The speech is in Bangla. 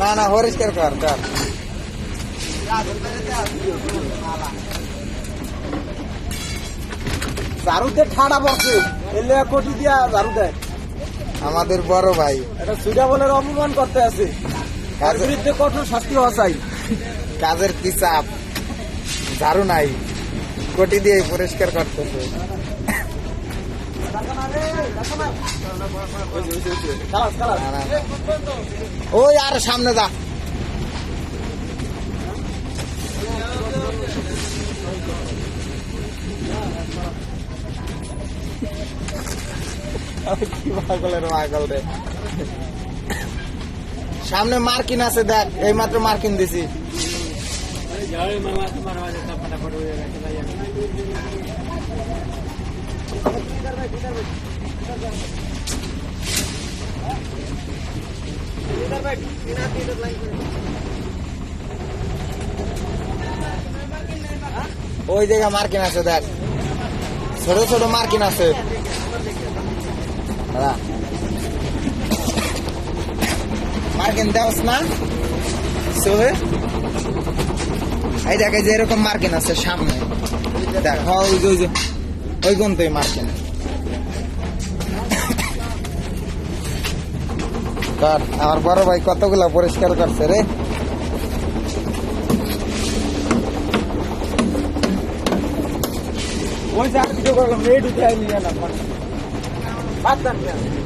না না পরিষ্কার কর কর। ঝাড়ুতে ঠাড়া বসে এলে কোটি দিয়া ঝাড়ু দেয় আমাদের বড় ভাই। এটা সুজা বলে অপমান করতে আছে। তার বিরুদ্ধে কঠোর শাস্তি হওয়া চাই। কাজের কি চাপ? ঝাড়ু নাই। কোটি দিয়ে পরিষ্কার করতেছে। ওই আর সামনে যা। সামনে মার্কিন আছে দেখ এই মাত্র মার্কিন দিছি। ওই জায়গায় মার্কিন আছে, দেখ। ছোট ছোট মার্কিন আছে। মার্কিন দেওস না? সোহে? এই দেখ যে এরকম মার্কিন আছে সামনে। দেখ ওই যে ওই যে, ওই কোন মার্কিন। কর? আমার বড় ভাই কতগুলা পরিষ্কার করছে রে? ওই জায়গা ভিডিও করলাম রেড উঠে আইলি না দেন